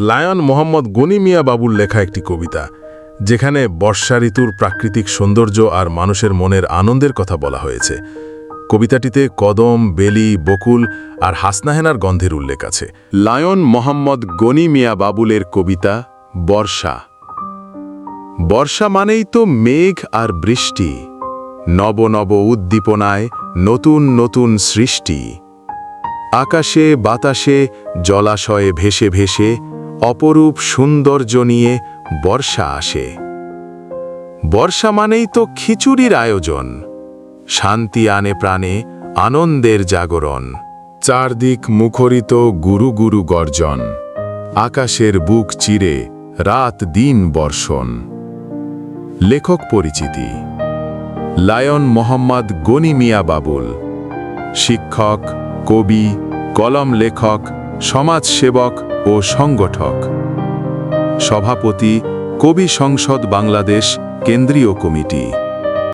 Lion Mohammad Gani মিয়া বাবুর লেখা একটি কবিতা, যেখানে বর্ষা ঋতুর প্রাকৃতিক সৌন্দর্য আর মানুষের মনের আনন্দের কথা বলা হয়েছে। কবিতাটিতে কদম, বেলি, বকুল আর হাসনাহেনার গন্ধের উল্লেখ আছে। লায়ন মোহাম্মদ গনি মিয়া বাবুলের কবিতা, বর্ষা। বর্ষা মানেই তো মেঘ আর বৃষ্টি, নব নব উদ্দীপনায় নতুন নতুন সৃষ্টি। আকাশে বাতাসে, জলাশয়ে ভেসে ভেসে অপরূপ সৌন্দর্য নিয়ে বর্ষা আসে। বর্ষা মানেই তো খিচুড়ির আয়োজন। শান্তি আনে প্রাণে, আনন্দের জাগরণ। চারদিক মুখরিত গুরু গুরু গর্জন। আকাশের বুক চিরে রাত দিন বর্ষণ। লেখক পরিচিতি। লায়ন মোহাম্মদ গনি মিয়া বাবুল। শিক্ষক, কবি, কলম লেখক সমাজসেবক ও সংগঠক। সভাপতি কবি সংসদ বাংলাদেশ কেন্দ্রীয় কমিটি।